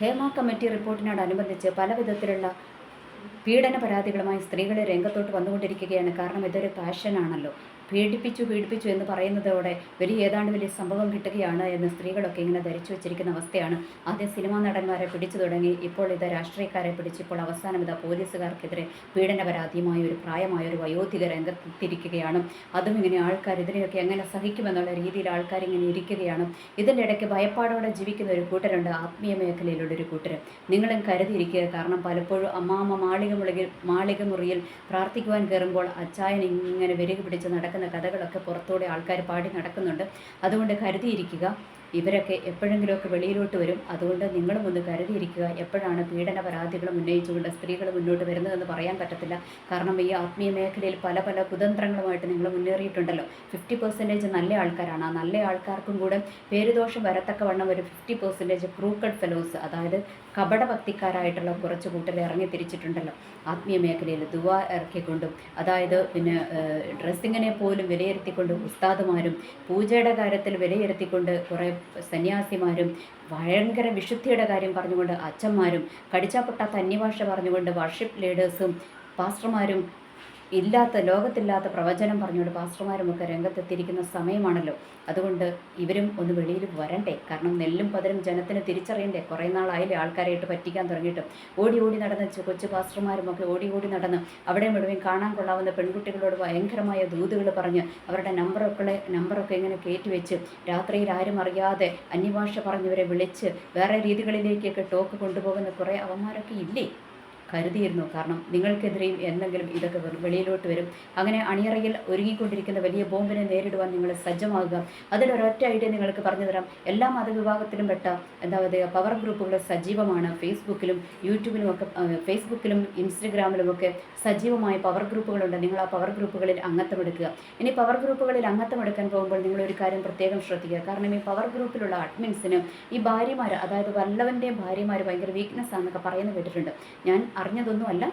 Hema committee റിപ്പോർട്ടിനോടനുബന്ധിച്ച് പല വിധത്തിലുള്ള പീഡന പരാതികളുമായി സ്ത്രീകളെ രംഗത്തോട്ട് വന്നുകൊണ്ടിരിക്കുകയാണ്. കാരണം ഇതൊരു പാഷനാണല്ലോ. പീഡിപ്പിച്ചു പീഡിപ്പിച്ചു എന്ന് പറയുന്നതോടെ വലിയ ഏതാണ്ട് വലിയ സംഭവം കിട്ടുകയാണ് എന്ന് സ്ത്രീകളൊക്കെ ഇങ്ങനെ ധരിച്ചു വെച്ചിരിക്കുന്ന അവസ്ഥയാണ്. ആദ്യം സിനിമാ നടന്മാരെ പിടിച്ചു തുടങ്ങി ഇപ്പോൾ ഇത് രാഷ്ട്രീയക്കാരെ പിടിച്ച് ഇപ്പോൾ അവസാനം ഇതാ പോലീസുകാർക്കെതിരെ പീഡന പരാതിയുമായ ഒരു പ്രായമായ ഒരു വയോധിക രംഗത്തിരിക്കുകയാണ്. അതും ഇങ്ങനെ ആൾക്കാർ ഇതിനെയൊക്കെ എങ്ങനെ സഹിക്കുമെന്നുള്ള രീതിയിൽ ആൾക്കാർ ഇങ്ങനെ ഇരിക്കുകയാണ്. ഇതിന്റെ ഇടയ്ക്ക് ഭയപ്പാടോടെ ജീവിക്കുന്ന ഒരു കൂട്ടരുണ്ട് ആത്മീയ മേഖലയിലുള്ള ഒരു കൂട്ടർ നിങ്ങളും കരുതിയിരിക്കുക കാരണം പലപ്പോഴും അമ്മാമ്മ മാളിക മുളകിൽ മാളിക മുറിയിൽ പ്രാർത്ഥിക്കുവാൻ കയറുമ്പോൾ അച്ചായൻ ഇങ്ങനെ വെരുകി പിടിച്ച് നടക്കുന്ന കഥകളൊക്കെ പുറത്തൂടെ ആൾക്കാർ പാടി നടക്കുന്നുണ്ട്. അതുകൊണ്ട് കരുതിയിരിക്കുക ഇവരൊക്കെ എപ്പോഴെങ്കിലുമൊക്കെ വെളിയിലോട്ട് വരും. അതുകൊണ്ട് നിങ്ങളും ഒന്ന് കരുതിയിരിക്കുക എപ്പോഴാണ് പീഡന പരാതികൾ ഉന്നയിച്ചുകൊണ്ട് സ്ത്രീകൾ മുന്നോട്ട് വരുന്നതെന്ന് പറയാൻ പറ്റത്തില്ല. കാരണം ഈ ആത്മീയ മേഖലയിൽ പല പല കുതന്ത്രങ്ങളുമായിട്ട് നിങ്ങൾ മുന്നേറിയിട്ടുണ്ടല്ലോ. ഫിഫ്റ്റി പെർസെന്റേജ് നല്ല ആൾക്കാരാണ്. ആ നല്ല ആൾക്കാർക്കും കൂടെ പേരുദോഷം വരത്തക്കവണ്ണം ഒരു ഫിഫ്റ്റി പെർസെന്റേജ് ക്രൂക്കഡ് ഫെലോസ് അതായത് കപടഭക്തിക്കാരായിട്ടുള്ള കുറച്ച് കൂട്ടർ ഇറങ്ങി തിരിച്ചിട്ടുണ്ടല്ലോ. ആത്മീയ മേഖലയിൽ ദുവ ഇറക്കിക്കൊണ്ടും അതായത് പിന്നെ ഡ്രസ്സിങ്ങിനെ പോലും വിലയിരുത്തിക്കൊണ്ട് ഉസ്താദുമാരും പൂജയുടെ കാര്യത്തിൽ വിലയിരുത്തിക്കൊണ്ട് കുറേ സന്യാസിമാരും ഭയങ്കര വിശുദ്ധിയുടെ കാര്യം പറഞ്ഞുകൊണ്ട് അച്ഛന്മാരും കടിച്ചാപ്പൊട്ടാത്ത അന്യഭാഷ പറഞ്ഞുകൊണ്ട് വർഷിപ്പ് ലീഡേഴ്സും പാസ്റ്റർമാരും ഇല്ലാത്ത ലോകത്തില്ലാത്ത പ്രവചനം പറഞ്ഞുകൊണ്ട് പാസ്റ്റർമാരും ഒക്കെ രംഗത്തെത്തിയിരിക്കുന്ന സമയമാണല്ലോ. അതുകൊണ്ട് ഇവരും ഒന്ന് വെളിയിൽ വരണ്ടേ? കാരണം നെല്ലും പതിരും ജനത്തിന് തിരിച്ചറിയണ്ടേ? കുറേ നാളായില്ലേ ആൾക്കാരായിട്ട് പറ്റിക്കാൻ തുടങ്ങിയിട്ട്. ഓടി ഓടി നടന്ന കൊച്ചു പാസ്റ്റർമാരും ഒക്കെ ഓടി ഓടി നടന്ന് അവിടെ മുഴുവൻ കാണാൻ കൊള്ളാവുന്ന പെൺകുട്ടികളോട് ഭയങ്കരമായ ദൂതുകൾ പറഞ്ഞ് അവരുടെ നമ്പറൊക്കെ നമ്പറൊക്കെ ഇങ്ങനെ കയറ്റി വെച്ച് രാത്രിയിൽ ആരും അറിയാതെ അന്യഭാഷ പറഞ്ഞവരെ വിളിച്ച് വേറെ രീതികളിലേക്കൊക്കെ ടോക്ക് കൊണ്ടുപോകുന്ന കുറേ അവന്മാരൊക്കെ ഇല്ലേ? കരുതിയിരുന്നു. കാരണം നിങ്ങൾക്കെതിരെയും എന്തെങ്കിലും ഇതൊക്കെ വെളിയിലോട്ട് വരും. അങ്ങനെ അണിയറയിൽ ഒരുങ്ങിക്കൊണ്ടിരിക്കുന്ന വലിയ ബോംബിനെ നേരിടുവാൻ നിങ്ങൾ സജ്ജമാകുക. അതിലൊരൊറ്റ ഐഡിയ നിങ്ങൾക്ക് പറഞ്ഞു തരാം. എല്ലാ മതവിഭാഗത്തിലും പെട്ട എന്താ പറയുക പവർ ഗ്രൂപ്പുകൾ സജീവമാണ്. ഫേസ്ബുക്കിലും യൂട്യൂബിലും ഒക്കെ ഫേസ്ബുക്കിലും ഇൻസ്റ്റഗ്രാമിലും ഒക്കെ സജീവമായ പവർ ഗ്രൂപ്പുകളുണ്ട് നിങ്ങൾ ആ പവർ ഗ്രൂപ്പുകളിൽ അംഗത്വം എടുക്കുക. ഇനി പവർ ഗ്രൂപ്പുകളിൽ അംഗത്വം എടുക്കാൻ പോകുമ്പോൾ നിങ്ങൾ ഒരു കാര്യം പ്രത്യേകം ശ്രദ്ധിക്കുക. കാരണം ഈ പവർ ഗ്രൂപ്പിലുള്ള അഡ്മിൻസിന് ഈ ഭാര്യമാർ അതായത് വല്ലവന്റെയും ഭാര്യമാർ ഭയങ്കര വീക്ക്നെസ് ആണെന്നൊക്കെ പറയുന്നത് കേട്ടിട്ടുണ്ട്. ഞാൻ അറിഞ്ഞതൊന്നുമല്ല.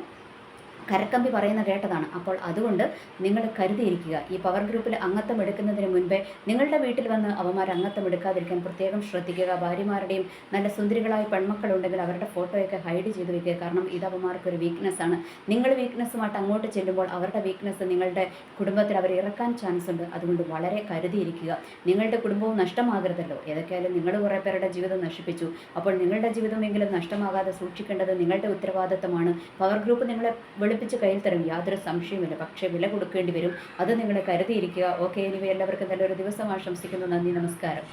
കരക്കമ്പി പറയുന്ന കേട്ടതാണ്. അപ്പോൾ അതുകൊണ്ട് നിങ്ങൾ കരുതിയിരിക്കുക ഈ പവർ ഗ്രൂപ്പിൽ അംഗത്വം എടുക്കുന്നതിന് മുൻപേ നിങ്ങളുടെ വീട്ടിൽ വന്ന് അവന്മാർ അംഗത്വം എടുക്കാതിരിക്കാൻ പ്രത്യേകം ശ്രദ്ധിക്കുക. ഭാര്യമാരുടെയും നല്ല സുന്ദരികളായ പെൺമക്കളുണ്ടെങ്കിൽ അവരുടെ ഫോട്ടോയൊക്കെ ഹൈഡ് ചെയ്ത് വെക്കുക. കാരണം ഇത് അവന്മാർക്ക് ഒരു വീക്ക്നെസ് ആണ്. നിങ്ങൾ വീക്ക്നെസ്സുമായിട്ട് അങ്ങോട്ട് ചെല്ലുമ്പോൾ അവരുടെ വീക്ക്നെസ് നിങ്ങളുടെ കുടുംബത്തിൽ അവർ ഇറക്കാൻ ചാൻസ് ഉണ്ട്. അതുകൊണ്ട് വളരെ കരുതിയിരിക്കുക. നിങ്ങളുടെ കുടുംബവും നഷ്ടമാകരുതല്ലോ. ഏതൊക്കെയായാലും നിങ്ങൾ കുറേ പേരുടെ ജീവിതം നശിപ്പിച്ചു. അപ്പോൾ നിങ്ങളുടെ ജീവിതമെങ്കിലും നഷ്ടമാകാതെ സൂക്ഷിക്കേണ്ടത് നിങ്ങളുടെ ഉത്തരവാദിത്തമാണ്. പവർ ഗ്രൂപ്പ് നിങ്ങളെ വെളുപ്പിച്ച് കയ്യിൽ തരും. യാതൊരു സംശയവുമില്ല. പക്ഷേ വില കൊടുക്കേണ്ടി വരും. അത് നിങ്ങൾ കരുതിയിരിക്കുക. ഓക്കെ ഇനി എല്ലാവർക്കും നല്ലൊരു ദിവസം ആശംസിക്കുന്നു. നന്ദി നമസ്കാരം.